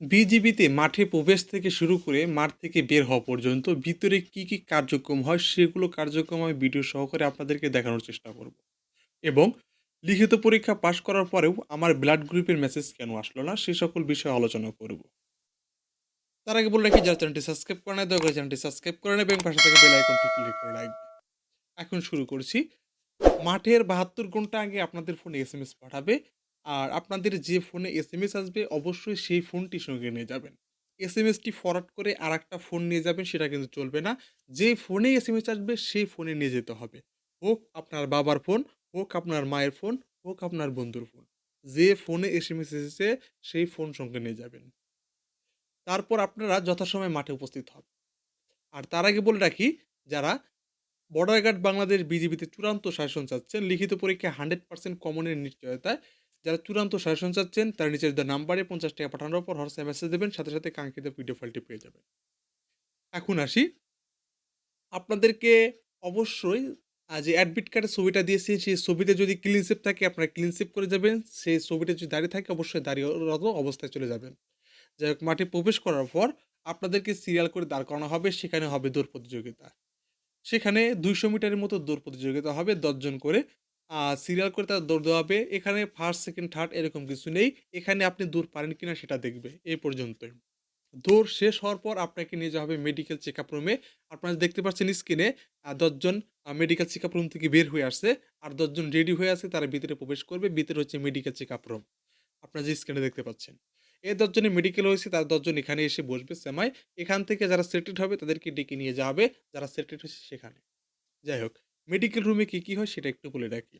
বিজিবিতে মাঠে প্রবেশ থেকে শুরু করে মাঠ থেকে বের হওয়া পর্যন্ত ভিতরে কি কি কার্যক্রম হয় সেগুলো কার্যক্রম আমি ভিডিও সহকারে আপনাদেরকে দেখানোর চেষ্টা করব। এবং লিখিত পরীক্ষা পাশ করার পরেও আমার ব্লাড গ্রুপের মেসেজ কেন আসলো না সে সকল বিষয়ে আলোচনা করব। তার আগে বলে রাখি, যারা চ্যানেলটি সাবস্ক্রাইব করে নেয় দয়া করে চ্যানেলটি সাবস্ক্রাইব করে নেবে এবং পাশে থেকে বেল আইকনটি ক্লিক করে রাখবে। এখন শুরু করছি। মাঠের বাহাত্তর ঘণ্টা আগে আপনাদের ফোনে এস এম এস পাঠাবে আর আপনাদের যে ফোনে এস এম এস আসবে, অবশ্যই সেই ফোনটি সঙ্গে নিয়ে যাবেন। এস এম এসটি ফরওয়ার্ড করে আর একটা ফোন নিয়ে যাবেন, সেটা কিন্তু চলবে না। যে ফোনে এস এম এস আসবে, সেই ফোনে নিয়ে যেতে হবে। হোক আপনার বাবার ফোন হোক আপনার মায়ের ফোন হোক আপনার বন্ধুর ফোন যে ফোনে এস এম এস এসেছে, সেই ফোন সঙ্গে নিয়ে যাবেন। তারপর আপনারা যথাসময়ে মাঠে উপস্থিত হন। আর তার আগে বলে রাখি, যারা বর্ডার গার্ড বাংলাদেশ বিজিবিতে চূড়ান্ত শাসন চাচ্ছেন, লিখিত পরীক্ষায় হান্ড্রেড পার্সেন্ট কমনের নিশ্চয়তায় যারা চূড়ান্ত শাসন চাচ্ছেন, তারা নিচের দেওয়া নাম্বারে পঞ্চাশ টাকা পাঠানোর পর হোয়াটসঅ্যাপ মেসেজ দেবেন, সাথে সাথে কাঙ্ক্ষিত পিডিএফ ফাইলটি পেয়ে যাবেন। এখন আসি। আপনাদেরকে অবশ্যই যে অ্যাডমিট কার্ডের ছবিটা দিয়েছি, সেই ছবিতে যদি ক্লিনশিপ থাকে, আপনারা ক্লিনশিপ করে যাবেন, সেই ছবিটা যদি দাঁড়িয়ে থাকে, অবশ্যই দাঁড়িয়েরত অবস্থায় চলে যাবেন। যাই হোক, মাঠে প্রবেশ করার পর আপনাদেরকে সিরিয়াল করে দাঁড় করানো হবে। সেখানে হবে দৌড় প্রতিযোগিতা। সেখানে দুইশো মিটারের মতো দৌড় প্রতিযোগিতা হবে। দশজন করে। সিরিয়াল করে তার দৌড় দেওয়া হবে। এখানে ফার্স্ট সেকেন্ড থার্ড এরকম কিছু নেই। এখানে আপনি দৌড় পারেন কিনা সেটা দেখবে। এই পর্যন্তই। দৌড় শেষ হওয়ার পর আপনাকে নিয়ে যাওয়া হবে মেডিকেল চেক আপ রুমে আপনারা দেখতে পাচ্ছেন স্ক্রিনে দশজন মেডিকেল চেক আপ রুম থেকে বের হয়ে আসছে। আর দশজন রেডি হয়ে আছে। তারা ভিতরে প্রবেশ করবে। ভিতরে হচ্ছে মেডিকেল চেক আপ রুম আপনারা যে স্ক্রিনে দেখতে পাচ্ছেন। এই দশজনে মেডিকেল হয়েছে, তার দশজন এখানে এসে বসবে সেমাই এখান থেকে যারা সেটেড হবে তাদেরকে ডেকে নিয়ে যাওয়া হবে যারা সেটেড হয়েছে সেখানে। যাই হোক মেডিকেল রুমে কী কী হয় সেটা একটু বলে রাখি।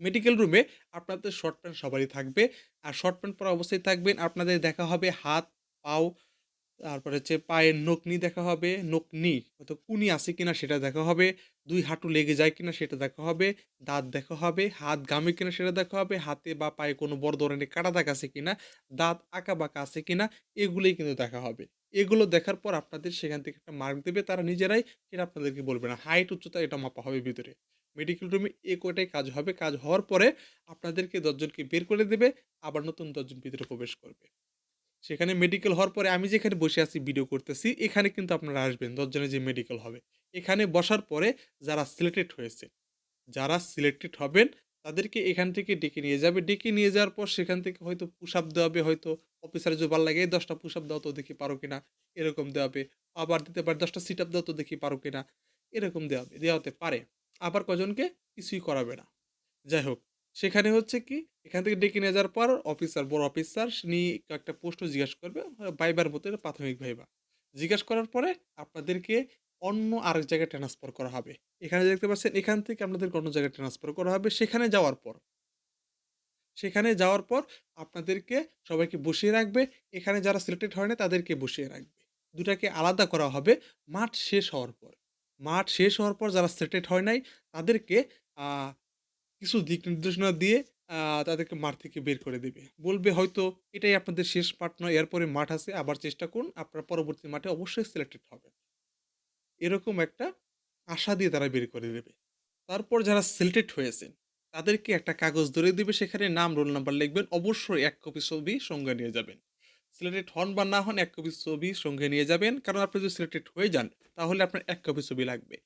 মেডিকেল রুমে আপনাদের শর্ট প্যান্ট সবারই থাকবে, আর শর্ট প্যান্ট পরা অবস্থায় থাকবেন, আপনাদের দেখা হবে হাত, পাও, তারপরে হচ্ছে পায়ের নকনি দেখা হবে নকনি হয়তো কুনি আছে কিনা সেটা দেখা হবে দুই হাঁটু লেগে যায় কিনা সেটা দেখা হবে, দাঁত দেখা হবে, হাত গামে কিনা সেটা দেখা হবে, হাতে বা পায়ে কোনো বড় ধরনের কাটা দাগ আছে কিনা, দাঁত আঁকা বাঁকা আছে কিনা, এগুলোই কিন্তু দেখা হবে। এগুলো দেখার পর আপনাদের সেখান থেকে একটা মার্ক দেবে তারা নিজেরাই সেটা আপনাদেরকে বলবে না। হাইট উচ্চতা এটা মাপা হবে ভিতরে। মেডিকেল রুমে এ কয়টাই কাজ হবে, কাজ হওয়ার পরে আপনাদেরকে দশজনকে বের করে দেবে, আবার নতুন দশজন ভিতরে প্রবেশ করবে। সেখানে মেডিকেল হওয়ার পরে আমি যেখানে বসে আছি ভিডিও করতেছি, এখানে কিন্তু আপনারা আসবেন দশজনের যে মেডিকেল হবে। এখানে বসার পরে যারা সিলেক্টেড হয়েছে, যারা সিলেক্টেড হবেন, তাদেরকে এখান থেকে ডেকে নিয়ে যাবে। ডেকে নিয়ে যাওয়ার পর সেখান থেকে হয়তো পুশ আপ দেওয়া হবে, হয়তো অফিসার যদি ভালো লাগে, দশটা পুশ আপ দাও তো দেখি পারো কিনা, এরকম দেওয়া হবে। আবার দিতে পারে দশটা সিট আপ দাও তো দেখি পারো কিনা, এরকম দেওয়া হবে দেওয়া হতে পারে। আবার কজনকে কিছুই করাবে না। যাই হোক সেখানে হচ্ছে কি, এখান থেকে ডেকে নিয়ে যাওয়ার পর অফিসার বড় অফিসার তিনি একটা পোস্টও জিজ্ঞাসা করবে ভাইবার মতো প্রাথমিক ভাইবা জিজ্ঞাসা করার পরে আপনাদেরকে অন্য আরেক জায়গায় ট্রান্সফার করা হবে। এখানে দেখতে পাচ্ছেন, এখান থেকে আপনাদেরকে অন্য জায়গায় ট্রান্সফার করা হবে। সেখানে যাওয়ার পর, সেখানে যাওয়ার পর আপনাদেরকে সবাইকে বসিয়ে রাখবে। এখানে যারা সিলেক্টেড হয় না তাদেরকে বসিয়ে রাখবে। দুটাকে আলাদা করা হবে। মাঠ শেষ হওয়ার পর, মাঠ শেষ হওয়ার পর যারা সিলেক্টেড হয় নাই, তাদেরকে কিছু দিক নির্দেশনা দিয়ে তাদেরকে মাঠ থেকে বের করে দেবে। বলবে হয়তো এটাই আপনাদের শেষ মাঠ নয়, এরপরে মাঠ আছে, আবার চেষ্টা করুন, আপনার পরবর্তী মাঠে অবশ্যই সিলেক্টেড হবেন। এরকম একটা আশা দিয়ে তারা বের করে দেবে। তারপর যারা সিলেক্টেড হয়েছেন, তাদেরকে একটা কাগজ ধরে দিবে, সেখানে নাম রোল নাম্বার লিখবেন, অবশ্যই এক কপি ছবি সঙ্গে নিয়ে যাবেন। সিলেক্টেড হন বা না হন, এক কপি ছবি সঙ্গে নিয়ে যাবেন। কারণ আপনি যদি সিলেক্টেড হয়ে যান, তাহলে আপনার এক কপি ছবি লাগবে।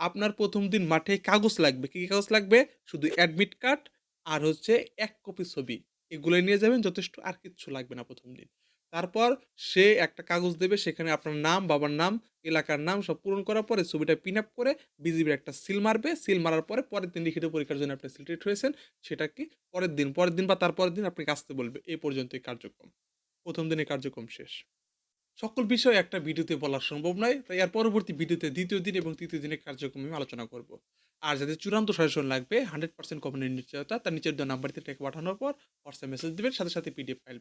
আপনার প্রথম দিন মাঠে কাগজ লাগবে। কী কাগজ লাগবে? শুধু অ্যাডমিট কার্ড আর হচ্ছে এক কপি ছবি। এগুলো নিয়ে যাবেন, যথেষ্ট আর কিচ্ছু লাগবে না প্রথম দিন। তারপর সে একটা কাগজ দেবে, সেখানে আপনার নাম, বাবার নাম, এলাকার নাম সব পূরণ করার পরে ছবিটা পিন আপ করে বিজিবির একটা সিল মারবে। সিল মারার পরে পরের দিন লিখিত পরীক্ষার জন্য আপনি সিলেক্টেড হয়েছেন। সেটা কি? পরের দিন পরের দিন বা তারপরের দিন আপনাকে আসতে বলবে। এই পর্যন্তই কার্যক্রম। প্রথম দিনে কার্যক্রম শেষ। সকল বিষয় একটা ভিডিওতে বলা সম্ভব নয়। তাই এর পরবর্তী ভিডিওতে দ্বিতীয় দিন এবং তৃতীয় দিনের কার্যক্রম আমি আলোচনা করব। আর যাদের চূড়ান্ত সাজেশন লাগবে হান্ড্রেড পার্সেন্ট কমনের নিশ্চয়তা, তার নিচের দেওয়া নাম্বারতে টাকা পাঠানোর পর হোয়াটসঅ্যাপ মেসেজ দেবেন, সাথে সাথে পিডিএফ ফাইল